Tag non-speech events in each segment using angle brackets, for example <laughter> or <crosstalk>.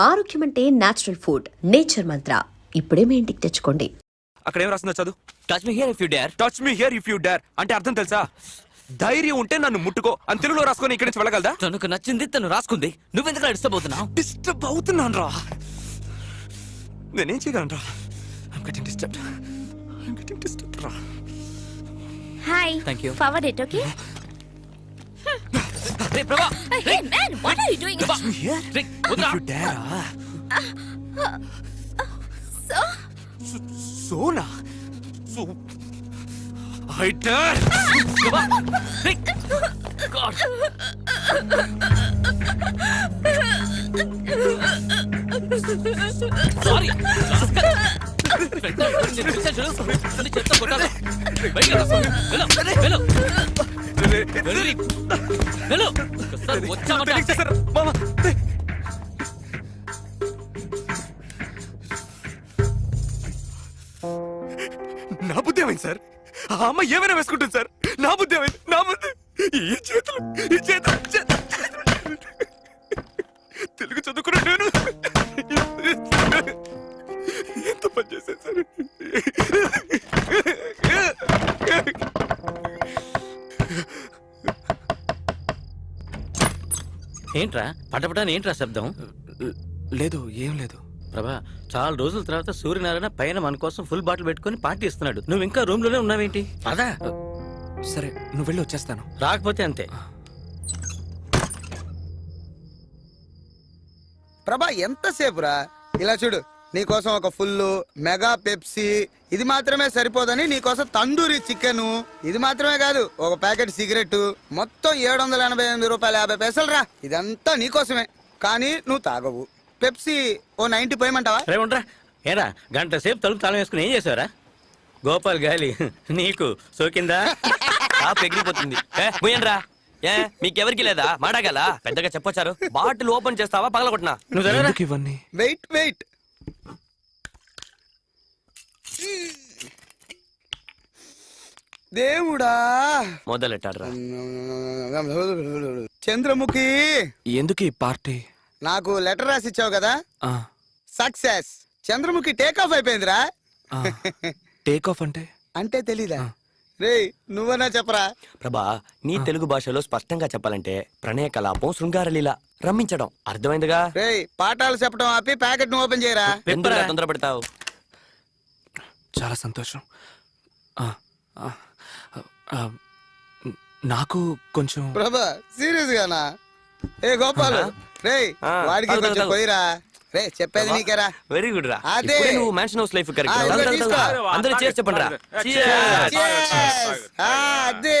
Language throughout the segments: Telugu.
ఆరోగ్యం అంటే నేచురల్ ఫుడ్ నేచర్ మంత్ర ఇప్పుడే మీ ఇంటికి తెచ్చుకోండి. అక్కడ ఏం రాస్తుందో చదువు? Touch me here if you dare touch me here if you dare అంటే అర్థం తెలుసా? ధైర్యం ఉంటే నన్ను ముట్టుకో. అని తెలుగులో రాసుకొని ఇక్కడి నుంచి వెళ్ళగలదా? తనకు నచ్చింది తను రాసుకుంది. నువ్వెందుకు డిస్టర్బ్ అవుతున్నావు? డిస్టర్బ్ అవుతున్నాను రా. నేనేం చేయగలను రా? I'm getting disturb I'm getting disturb రా. Hi. Thank you. Forward it, okay? Ray Prabha Hey, man, what are you doing? Here ray వదరా if you dare So, Sona so I dare Prabha ray God sorry చెత్త కొట్టాలి. వెళ్ళు, వెళ్ళు. వెళ్ళు. ఒకసారి వచ్చామంటే. మామ. నా బుద్ధి ఏమైంది సార్ ఆ అమ్మ ఏమైనా వేసుకుంటుంది సార్ ఏంట్రా? పటపటాని ఏంట్రా శబ్దం? లేదు ఏం లేదు. ప్రభా చాలా రోజుల తర్వాత సూర్యనారాయణ పైన మన కోసం ఫుల్ బాటిల్ పెట్టుకొని పార్టీ ఇస్తున్నాడు. నువ్వు ఇంకా రూమ్లోనే ఉన్నావేంటి? అదా సరే నువ్వు వెళ్ళి వచ్చేస్తాను. రాకపోతే అంతే. ప్రభా ఎంతసేపురా? ఇలా చూడు నీకోసం ఒక ఫుల్ మెగా పెప్సీ. ఇది మాత్రమే సరిపోదని నీకోసం తందూరి చికెన్. ఇది మాత్రమే కాదు ఒక ప్యాకెట్ సిగరెట్ మొత్తం ఏడు వందల ఎనభై ఎనిమిది రూపాయల యాభై పైసలు రా. ఇదంతా నీకోసమే కానీ నువ్వు తాగవు. పెప్సీ ఓ నైన్టీ పోయమంటావా? ఏరా గంట సేపు తలుపు తాళం వేసుకుని ఏం చేసావురా? గోపాల్ గాలి నీకు సోకిందా? <laughs> టాప్ ఎగిరిపోతుంది. పోయండ్రా ఏ మీకెవరికి లేదా? మాడగల? పెద్దగా చెప్పొచ్చారు. బాటిల్ ఓపెన్ చేస్తావా? పగలగొట్టినా? నువ్వు ఇవన్నీ వెయిట్ వెయిట్. దేవుడా. మొదలెట్టాడ్రా. చంద్రముఖి. ఎందుకు ఈ పార్టీ? నాకు లెటర్ రాసి ఇచ్చావు కదా? ఆ, సక్సెస్. చంద్రముఖి టేక్ ఆఫ్ అయిపోయిందిరా. ఆ. టేక్ ఆఫ్ అంటే? అంటే తెలీదా? రే నువ్వన్నా చెప్పరా? ప్రభా నీ తెలుగు భాషలో స్పష్టంగా చెప్పాలంటే ప్రణయ కలాపం శృంగారలీల రమ్మించడం అర్థమైందిగా? రే పాఠాలు చెప్పడం ఆపి ప్యాకెట్ను ఓపెన్ చేయరా? ఎందుకు తొందర పెడతావు చాలా సంతోషం. ఆ, ఆ, ఆ, నాకు కొంచెం ప్రభా సీరియస్ గానా ఏ గోపాల్ రే వాడికి కొంచెం. పోయిరా రే చెప్పేది నీకేరా. వెరీ గుడ్ రా. అదే. నువ్వు మ్యాన్షన్ హౌస్ లైఫ్ తీసుకో. అందరూ చేసి చెప్పండి రా అదే.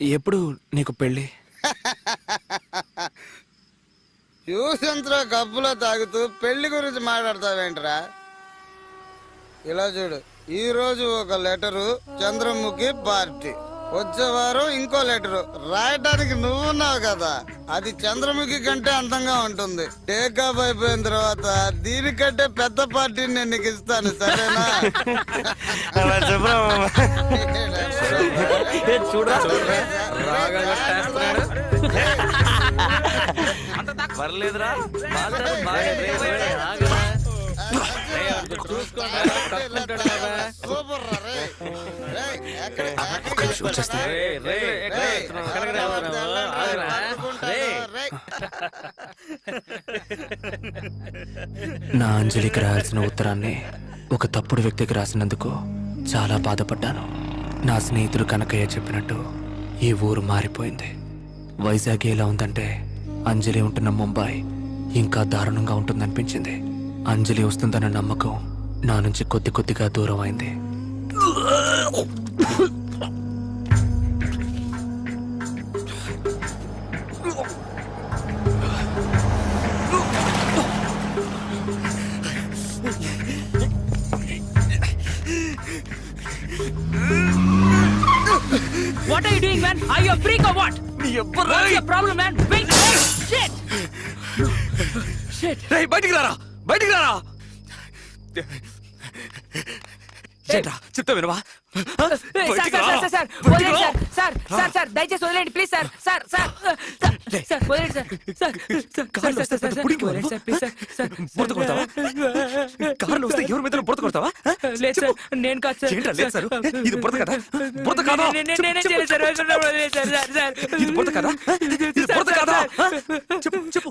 ఎప్పుడు నీకు పెళ్ళి? <laughs> యూసంత్ర కప్పులో తాగుతూ పెళ్ళి గురించి మాట్లాడతావేంట్రా? ఇలా చూడు ఈరోజు ఒక లెటరు చంద్రముఖి పార్టీ. వచ్చే వారం ఇంకో లెటరు రాయటానికి నువ్వున్నావు కదా అది చంద్రముఖి కంటే అందంగా ఉంటుంది టేక్ ఆఫ్ అయిపోయిన తర్వాత దీనికంటే పెద్ద పార్టీని నేను నీకు ఇస్తాను సరేనా పర్లేదురా మాట్లాడు, నా అంజలికి రాయాల్సిన ఉత్తరాన్ని ఒక తప్పుడు వ్యక్తికి రాసినందుకు చాలా బాధపడ్డాను. నా స్నేహితుడు కనకయ్య చెప్పినట్టు ఈ ఊరు మారిపోయింది. వైజాగ్ ఎలా ఉందంటే అంజలి ఉంటున్న ముంబై ఇంకా దారుణంగా ఉంటుందనిపించింది. అంజలి వస్తుందన్న నమ్మకం నా నుంచి కొద్ది కొద్దిగా దూరం అయింది What are you doing, man? Are you a freak or what? What's your problem, man? Wait! Hey, shit! Shit! రేయ్, బయటికి రారా బయటికి రారా చెప్తా వినవా Hey, sir sir sir sir వదిలేండి సార్ సార్ సార్ సార్ దయచేసి వదిలేండి please sir sir sir sir వదిలేండి సార్ సార్ సార్ కార్లో వస్తే ఎవరి మీద బురద కొడతావా? లేదు సార్ నేను కాదు సార్ ఏంట్రా లేదు సార్ ఇది బురద కదా బురద కాదా నేను- చేయలేదు సార్ సార్ సార్ సార్ ఇది బురద కదా ఇది బురద కదా? చెప్పు చెప్పు?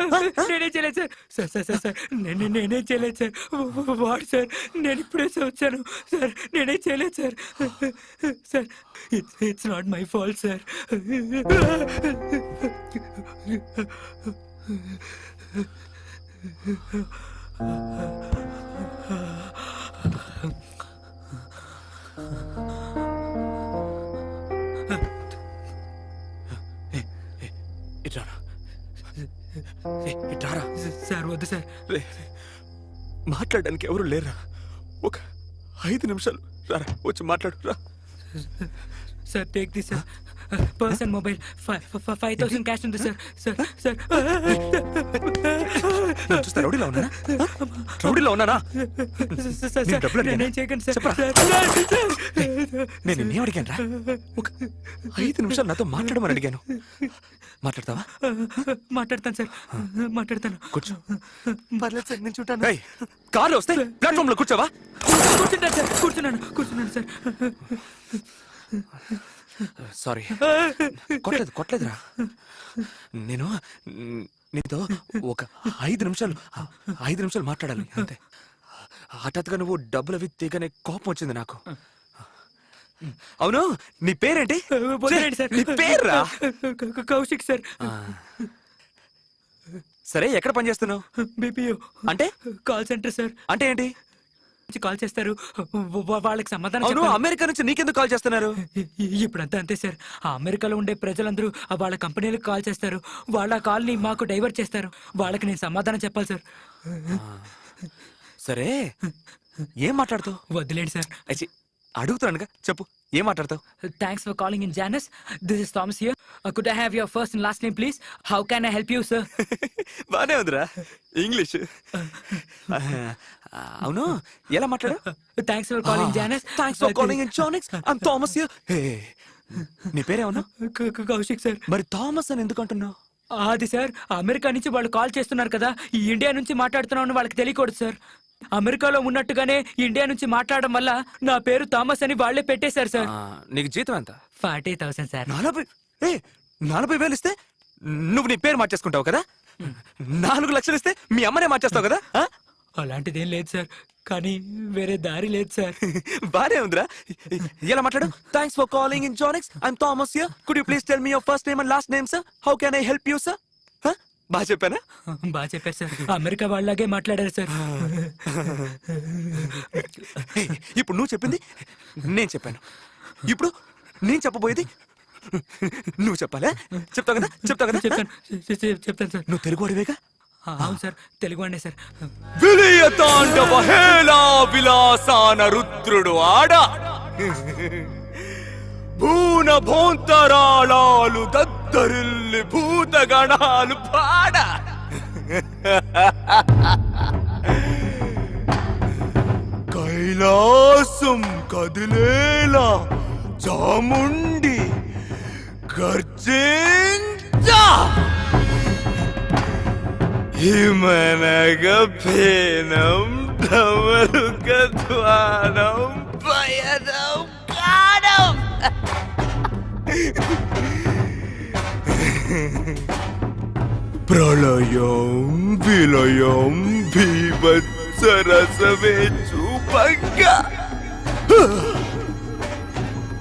నేనే చేయలేదు సార్ సార్ సార్ సార్ నేను నేనే చేయలేదు సార్ వాడు సార్ నేను ఇప్పుడే వచ్చాను సార్ నేనే చేయలేదు sir sir it's it's not my fault sir sir వద్దు సార్. మాట్లాడడానికి ఎవరు లేరా? ఒక ఐదు నిమిషాలు. రారా వచ్చి మాట్లాడు రా. Sir take this sir person mobile five thousand cash ఉంది సార్ సార్ సార్ చూస్తే రౌడీలో ఉన్నానా? రౌడీలో ఉన్నానా? సార్ నేను డబ్బులు అడిగానా? చేయకండి సార్. నేను అడిగాను రా ఒక ఐదు నిమిషాలు నాతో మాట్లాడమని అడిగాను. మాట్లాడతావా? మాట్లాడతాను సార్. మాట్లాడతాను. కూర్చో. పర్లేదు సార్ నేను చూడాను కార్లో వస్తే ప్లాట్ఫామ్లో కూర్చోవా? కూర్చుంటాను సార్ కూర్చున్నాను కూర్చున్నాను సార్. సారీ. కొట్టలేదు కొట్టలేదురా. నేను నీతో ఒక ఐదు నిమిషాలు ఐదు నిమిషాలు మాట్లాడాలి అంతే. హఠాత్తుగా నువ్వు డబ్బులు అవి తీగనే కోపం వచ్చింది నాకు. అవును నీ పేరేంటి? సార్. నీ పేర్రా? కౌశిక్ సార్. సరే ఎక్కడ పని చేస్తున్నావు? బీపీఓ. అంటే? Call centre sir. అంటే ఏంటి? నుంచి కాల్ చేస్తారు. వాళ్ళకి సమాధానం అవును. అమెరికా నుంచి నీకెందుకు కాల్ చేస్తున్నారు? ఇప్పుడంతా అంతే సార్. ఆ అమెరికాలో ఉండే ప్రజలందరూ ఆ వాళ్ళ కంపెనీలకు కాల్ చేస్తారు. వాళ్ళ కాల్ని మాకు డైవర్ట్ చేస్తారు. వాళ్ళకి నేను సమాధానం చెప్పాలి సార్. సరే ఏం మాట్లాడుతావు? వదిలేండి సార్. అడుగుతున్నానుగా. చెప్పు ఏం మాట్లాడతావు? Thanks for calling in Janus this is Thomas here could I have your first and last name please how can I help you sir బానే ఉందిరా. ఇంగ్లీష్ <laughs> అవును ఎలా మాట్లాడు thanks for calling Janus thanks for calling in Chanix I'm Thomas hey నీ పేరేమన్నా కౌశిక్ సార్ మరి థామస్ అని ఎందుకు అంటున్నావు? అది సార్ అమెరికా నుంచి వాళ్ళు కాల్ చేస్తున్నారు కదా. ఈ ఇండియా నుంచి మాట్లాడుతున్నామని వాళ్ళకి తెలియకూడదు సార్ అమెరికాలో ఉన్నట్టుగానే ఇండియా నుంచి మాట్లాడడం వల్ల నా పేరు థామస్ అని వాళ్ళే పెట్టేశారు సార్. ఆ, నీకు జీతం ఎంత? Forty thousand sir. నలభై ఏ నలభై వేలు ఇస్తే నువ్వు నీ పేరు మార్చేసుకుంటావు కదా? నాలుగు లక్షలు ఇస్తే మీ అమ్మనే మార్చేస్తావు కదా? ఆ? అలాంటిదేం లేదు సార్. కానీ వేరే దారి లేదు సార్. <laughs> బానే ఉందిరా. ఎలా మాట్లాడు? Thanks for calling in Janix I'm Thomas here could you please tell me your first name and last name sir how can I help you sir బాగా చెప్పానా? <laughs> బాగా చెప్పారు సార్. అమెరికా వాళ్ళలాగే మాట్లాడారు సార్. <laughs> ఇప్పుడు నువ్వు చెప్పింది నేను చెప్పాను. ఇప్పుడు నేను చెప్పబోయేది నువ్వు చెప్పాలా? చెప్తావు కదా? చెప్తావు కదా? చెప్తాను. చెప్తాను సార్. నువ్వు తెలుగు అడివేగా ఆ, అవును సార్. తెలుగు అండి సార్. విలయ తాండవ హేళా విలాసాన రుద్రుడు ఆడ. భూన భోంతరాళాలు దద్దరిల్లి భూతగణాలు పాడ. కైలాసం కదిలేలా చాముండి గర్జించా. హిమనగ ఫేనం ధమరుక ధ్వానం పయనం ప్రళయం విలయం భీభత్సరసమే చూపంగా.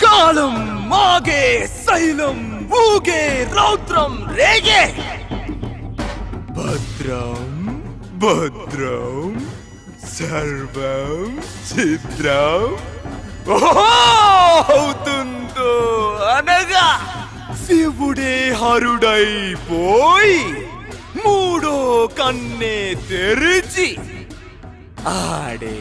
కాలం మాగే శైలం ఊగే రౌద్రం రేగే. భద్రం భద్రం సర్వం చిత్రం అవుతుందో అనగా శివుడే హరుడైపోయి మూడో కన్నే తెరిచి ఆడే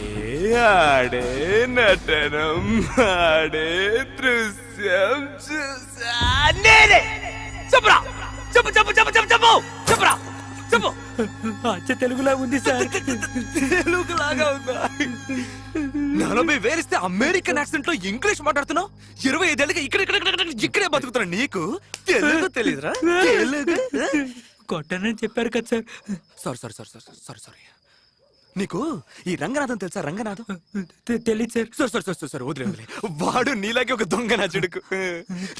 ఆడే నటనం ఆడే దృశ్యం చూసా. నేనే! చెప్పురా! చెప్పు చెప్పు చెప్పు చెప్పు చెప్పు! చెప్పురా! అచ్చ తెలుగులా ఉంది సార్. తెలుగులాగా ఉందా? నలభై వేలిస్తే అమెరికన్ యాక్సెంట్లో ఇంగ్లీష్ మాట్లాడుతున్నావు? ఇరవై ఐదేళ్ళకి ఇక్కడ ఇక్కడ ఇక్కడ ఇక్కడ బతుకుతున్నా నీకు? తెలుగు తెలియదురా తెలుగు కొట్టానని చెప్పారు కదా sir. Sorry sorry sorry sorry sorry sorry. నీకు? ఈ రంగనాథం తెలుసా? రంగనాథం? తె- తెలీదు sir. Sir sir sir sir sir వదిలే వదిలే. వాడు నీలాగే ఒక దొంగ నా చెడుకు.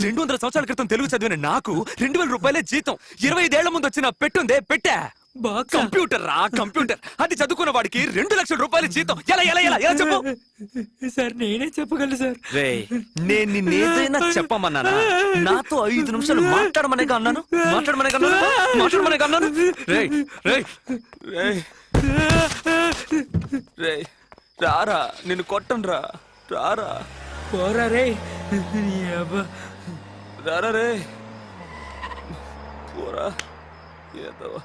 రెండు వందల సంవత్సరాల క్రితం తెలుగు చదివిన నాకు రెండు వేల రూపాయలే జీతం. ఇరవై ఐదేళ్ళ ముందు వచ్చిన పెట్టుందే పెట్టా. కంప్యూటర్ రా కంప్యూటర్. అది చదువుకున్న వాడికి రెండు లక్షల రూపాయల జీతం. ఎలా ఎలా ఎలా ఎలా చెప్పు? సార్ నేనే చెప్పగలను సార్. రే నేను నిన్నేదైనా చెప్పమన్నానా? నాతో ఐదు నిమిషాలు మాట్లాడమనేగా అన్నాను? మాట్లాడమనేగా అన్నాను? మాట్లాడమనేగా అన్నాను? రేయ్ రేయ్ రేయ్. రేయ్ రారా నిన్ను కొట్టను రా రారా. పోరా రే. రారా రే. పోరా. ఏదో.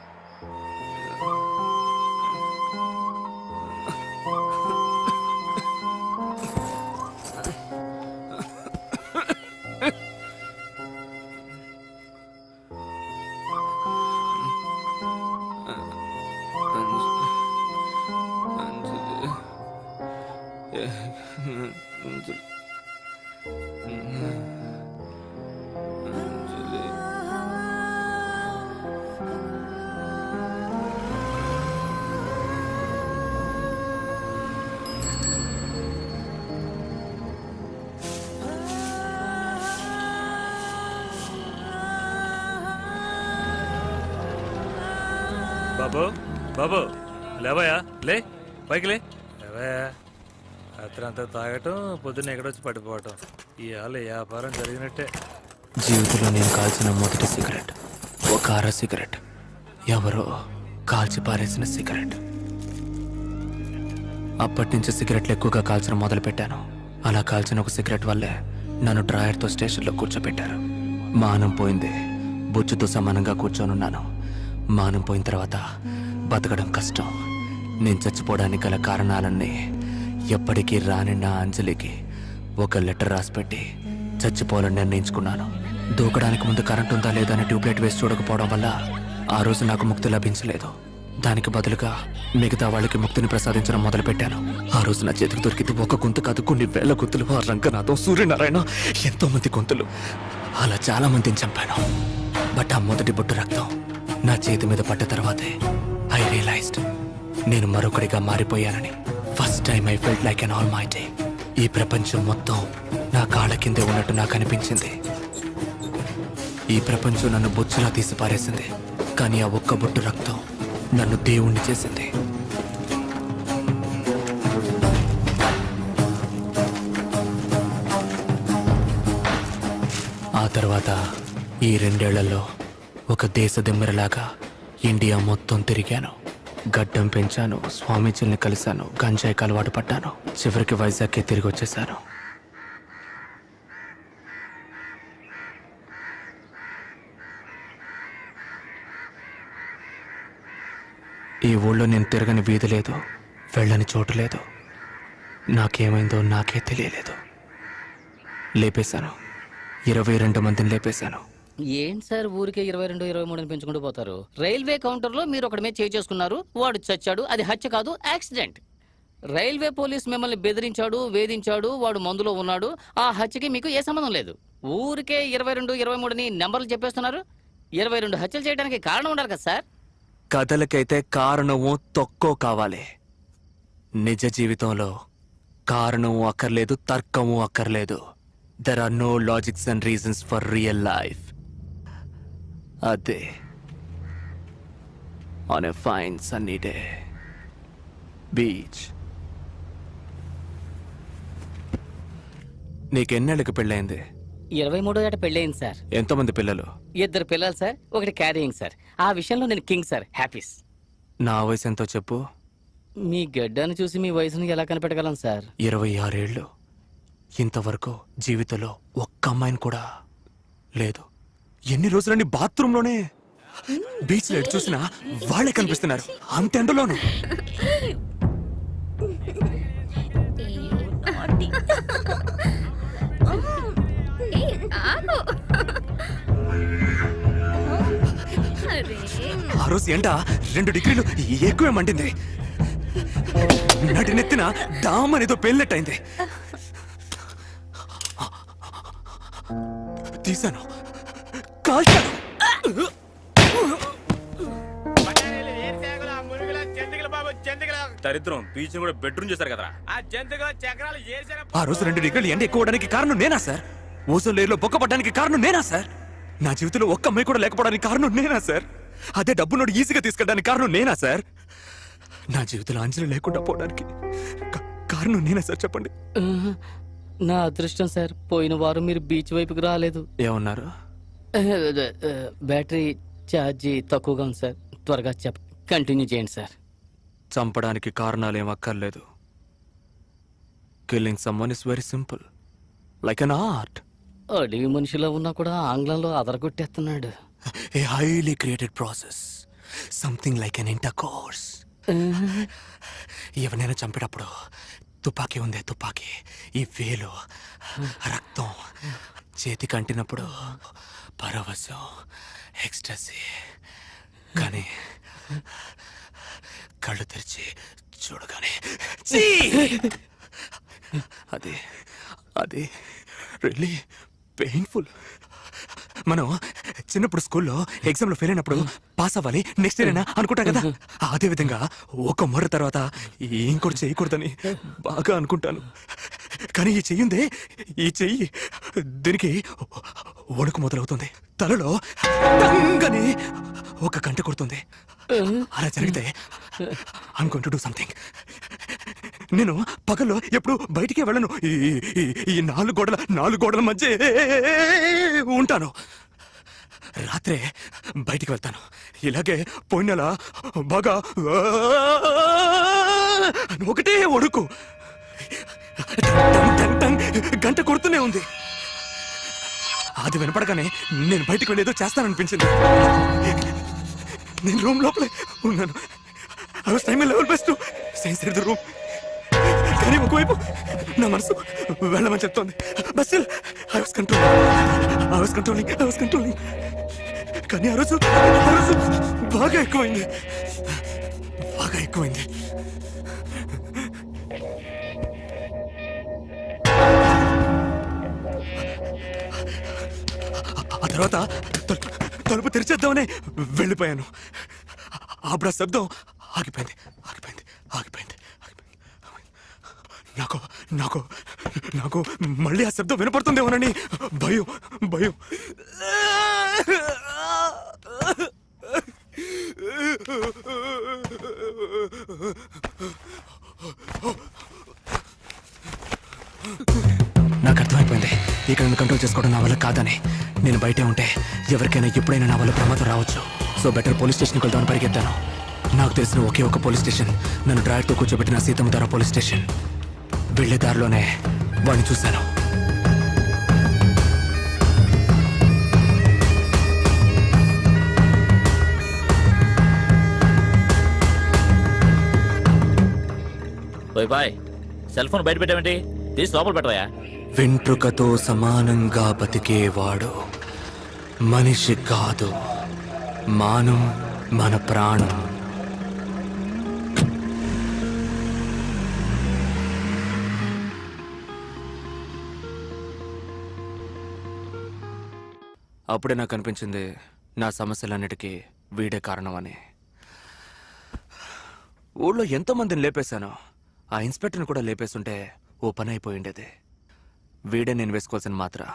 బాబు బాబు లేవయా లే పైకి లే. లేవయా రాత్రంతా తాగటం పొద్దున్న ఎక్కడొచ్చి పడిపోవటం. ఈ వ్యాపారం జరిగినట్టే. జీవితంలో నేను కాల్చిన మొదటి సిగరెట్ ఒక అర సిగరెట్ ఎవరో కాల్చి పారేసిన సిగరెట్. అప్పటి నుంచి సిగరెట్లు ఎక్కువగా కాల్చడం మొదలు పెట్టాను అలా కాల్చిన ఒక సిగరెట్ వల్లే నన్ను డ్రాయర్తో స్టేషన్లో కూర్చోబెట్టారు మానం పోయింది బొచ్చుతో సమానంగా కూర్చొనున్నాను. మానం పోయిన తర్వాత బతకడం కష్టం. నేను చచ్చిపోవడానికి గల కారణాలన్నీ ఎప్పటికీ రాని నా అంజలికి ఒక లెటర్ రాసిపెట్టి చచ్చిపోవాలని నిర్ణయించుకున్నాను. దూకడానికి ముందు కరెంట్ ఉందా లేదా అని ట్యూబ్లైట్ వేసి చూడకపోవడం వల్ల ఆ రోజు నాకు ముక్తి లభించలేదు. దానికి బదులుగా మిగతా వాళ్ళకి ముక్తిని ప్రసాదించడం మొదలుపెట్టాను. ఆ రోజు నా చేతికి దొరికింది ఒక గుంతు కాదు కొన్ని వేల గుంతులు. ఆ రంగనాథం సూర్యనారాయణ ఎంతో మంది గొంతులు. అలా చాలా మందిని చంపాను. బట్ ఆ మొదటి బొట్టు రక్తం నా చేతి మీద పడ్డ తర్వాతే ఐ రియలైజ్డ్ నేను మరొకడిగా మారిపోయానని. First time I felt like an all my day ఈ ప్రపంచం మొత్తం నా కాళ్ళ కిందే ఉన్నట్టు నాకు అనిపించింది. ఈ ప్రపంచం నన్ను బొచ్చులా తీసి పారేసింది. కానీ ఆ ఒక్క బొట్టు రక్తం నన్ను దేవుణ్ణి చేసింది. ఆ తర్వాత ఈ రెండేళ్ళలో ఒక దేశ దిమ్మెరలాగా ఇండియా మొత్తం తిరిగాను. గడ్డం పెంచాను స్వామీజీల్ని కలిశాను గంజాయికి అలవాటు పడ్డాను చివరికి వైజాగ్కే తిరిగి వచ్చేశాను ఈ ఊళ్ళో నేను తిరగని వీధి లేదు వెళ్ళని చోటు లేదు. నాకేమైందో నాకే తెలియలేదు. లేపేశాను. ఇరవై రెండు మందిని లేపేశాను. ఏంటి సార్ ఊరికే ఇరవై రెండు ఇరవై మూడుని పెంచుకుంటూ పోతారు? రైల్వే కౌంటర్లో మీరు ఒకటి మీద చేయి చేసుకున్నారు వాడు చచ్చాడు అది హత్య కాదు యాక్సిడెంట్. రైల్వే పోలీస్ మిమ్మల్ని బెదిరించాడు వేధించాడు వాడు మందులో ఉన్నాడు ఆ హత్యకి మీకు ఏ సంబంధం లేదు. ఊరికే ఇరవై రెండు ఇరవై మూడుని నెంబర్లు చెప్పేస్తున్నారు. ఇరవై రెండు హత్యలు చేయడానికి కారణం ఉండాలి కదా సార్? కథలకైతే కారణము తొక్కో కావాలి. నిజ జీవితంలో కారణము అక్కర్లేదు తర్కము అక్కర్లేదు. There are no logics and reasons for real life అదే. On a fine sunny day beach నీకెన్నేళ్ళకి పెళ్ళైంది ఇరవై మూడో ఏట పెళ్ళయింది సార్. ఎంతమంది పిల్లలు? ఇద్దరు పిల్లలు సార్ ఒకటి క్యారియింగ్ సార్. ఆ విషయంలో నేను కింగ్ సార్ హ్యాపీస్. నా వయసు ఎంతో చెప్పు. మీ గడ్డాన్ని చూసి మీ వయసుని ఎలా కనిపెట్టగలం సార్? ఇరవై ఆరేళ్ళు. ఇంతవరకు జీవితంలో ఒక్క అమ్మాయిని కూడా లేదు. ఎన్ని రోజులని బాత్రూంలోనే? బీచ్ లైట్ చూసినా వాళ్ళే కనిపిస్తున్నారు. అంత ఎండలోను. ఆ రోజు ఎండ రెండు డిగ్రీలు ఎక్కువే మండింది. నటినెత్తిన డామ్ అనేదో పెళ్ళినట్టయింది తీశాను. కాల్చాను దరిద్రం బీచ్ కూడా బెడ్రూమ్ చేశారు కదరా. ఆ రోజు రెండు డిగ్రీలు ఎండ ఎక్కువ అవడానికి కారణం నేనా సార్? ఓజోన్ లేయర్లో బొక్కపడడానికి కారణం నేనా సార్? నా జీవితంలో ఒక్క అమ్మాయి కూడా లేకపోవడానికి కారణం నేనా సార్? అదే డబ్బు నోడు ఈజీగా తీసుకెళ్ళడానికి కారణం నేనా సార్? నా జీవితంలో అంజలి లేకుండా పోవడానికి కారణం నేనా సార్? చెప్పండి. నా అదృష్టం సార్. పోయిన వారం మీరు బీచ్ వైపుకి రాలేదు. ఏమన్నారు? బ్యాటరీ ఛార్జీ తక్కువగా ఉంది సార్. త్వరగా చెప్ కంటిన్యూ చేయండి సార్. చంపడానికి కారణాలు అక్కర్లేదు. Killing someone is very simple like an art అడవి మనిషిలో ఉన్నా కూడా ఆంగ్లంలో అదరగొట్టేస్తున్నాడు. A highly created process something like an intercourse ఎవరినైనా చంపేటప్పుడు తుపాకీ ఉందే తుపాకీ ఈ వేలు రక్తం చేతికి అంటినప్పుడు పరవశం ఎక్స్టసీ. కానీ కళ్ళు తెరిచి చూడగానే అది అది రియల్లీ పెయిన్ఫుల్ మనం చిన్నప్పుడు స్కూల్లో ఎగ్జామ్లో ఫెయిల్ అయినప్పుడు పాస్ అవ్వాలి నెక్స్ట్ ఇయర్ అయినా అనుకుంటాం కదా? అదే విధంగా ఒక మొర్ర తర్వాత ఇంకోటి చేయకూడదని బాగా అనుకుంటాను. కానీ ఈ చెయ్యిందే ఈ చెయ్యి దీనికి వణుకు మొదలవుతుంది. తలలో తంగని ఒక గంట కొడుతుంది. అలా జరిగితే ఐమ్ డూ సంథింగ్ నేను పగల్లో ఎప్పుడు బయటికి వెళ్ళను. ఈ నాలుగు గోడల నాలుగు గోడల మధ్య ఉంటాను. రాత్రే బయటికి వెళ్తాను. ఇలాగే పోయిన నెల బాగా ఒకటే ఒడుకు టంగ్ టంగ్ టంగ్ గంట కొడుతూనే ఉంది. అది వినపడగానే నేను బయటకు వెళ్ళేదో చేస్తాననిపించింది. నేను రూమ్ లోపలే ఉన్నాను. I was time level best science the room కానీ ఒకవైపు నా మనసు వెళ్ళమని చెప్తోంది. But still I was control I was controlling I was controlling కానీ ఆ రోజు ఆ రోజు బాగా ఎక్కువైంది. బాగా ఎక్కువైంది. ఆ తర్వాత తలుపు తలుపు తెరిచేద్దామని వెళ్ళిపోయాను. ఆబ్రా శబ్దం ఆగిపోయింది ఆగిపోయింది ఆగిపోయింది ఆగిపోయింది. నాకు నాకు నాకు మళ్ళీ ఆ శబ్దం వినపడుతుందేమోనని భయం భయం. నాకు అర్థమైపోయింది. ఇక్కడ కంట్రోల్ చేసుకోవడం నా వల్ల కాదని. నేను బయటే ఉంటే ఎవరికైనా ఎప్పుడైనా నా వల్ల ప్రమాదం రావచ్చు. సో బెటర్ పోలీస్ స్టేషన్కి వెళ్దామని పరిగెత్తాను. నాకు తెలిసిన ఒకే ఒక పోలీస్ స్టేషన్ నన్ను డ్రైవర్తో కూర్చోబెట్టిన సీతమ్మధార పోలీస్ స్టేషన్ వెళ్ళే దారిలోనే వాడిని చూశాను. ఓయ్ బాయ్ సెల్ ఫోన్ బయట పెట్టావేంటి? తీసి లోపల పెట్టవా వెంట్రుకతో సమానంగా బతికేవాడు మనిషి కాదు. మానం మన ప్రాణం. అప్పుడే నాకు అనిపించింది నా సమస్యలన్నిటికీ వీడే కారణమని. ఊళ్ళో ఎంతోమందిని లేపేశాను. ఆ ఇన్స్పెక్టర్ని కూడా లేపేస్తుంటే ఓ పని అయిపోయిండేది వీడే నేను వేసుకోవాల్సిన మాత్ర.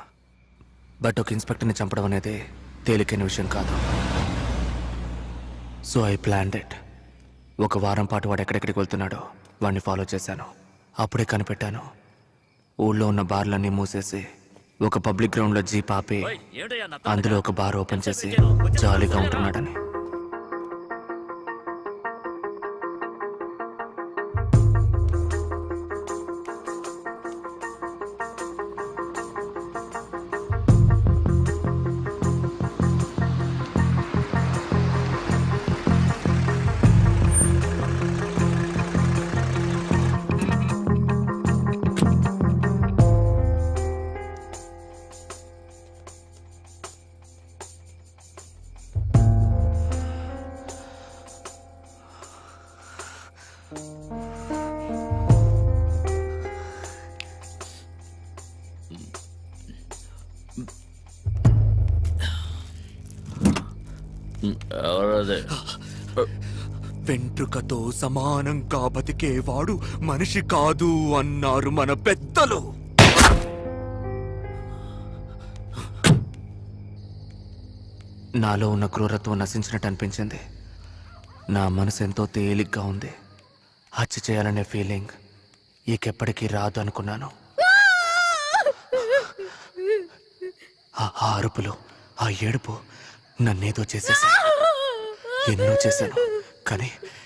బట్ ఒక ఇన్స్పెక్టర్ని చంపడం అనేది తేలికైన విషయం కాదు. So I planned it. ఒక వారం పాటు వాడు ఎక్కడెక్కడికి వెళ్తున్నాడో వాడిని ఫాలో చేశాను. అప్పుడే కనిపెట్టాను. ఊళ్ళో ఉన్న బార్లన్నీ మూసేసి ఒక పబ్లిక్ గ్రౌండ్లో జీప్ ఆపి అందులో ఒక బార్ ఓపెన్ చేసి జాలీగా ఉంటున్నాడని. వెంట్రుకతో సమానంగా బతికేవాడు మనిషి కాదు అన్నారు మన పెద్దలు. నాలో ఉన్న క్రూరత్వం నశించినట్టు అనిపించింది. నా మనసు ఎంతో తేలిగ్గా ఉంది. హత్య చేయాలనే ఫీలింగ్ ఇకెప్పటికీ రాదు అనుకున్నాను. ఆ అరుపులు ఆ ఏడుపు నన్నేదో చేసేసా ఎన్నో చేశాను. కానీ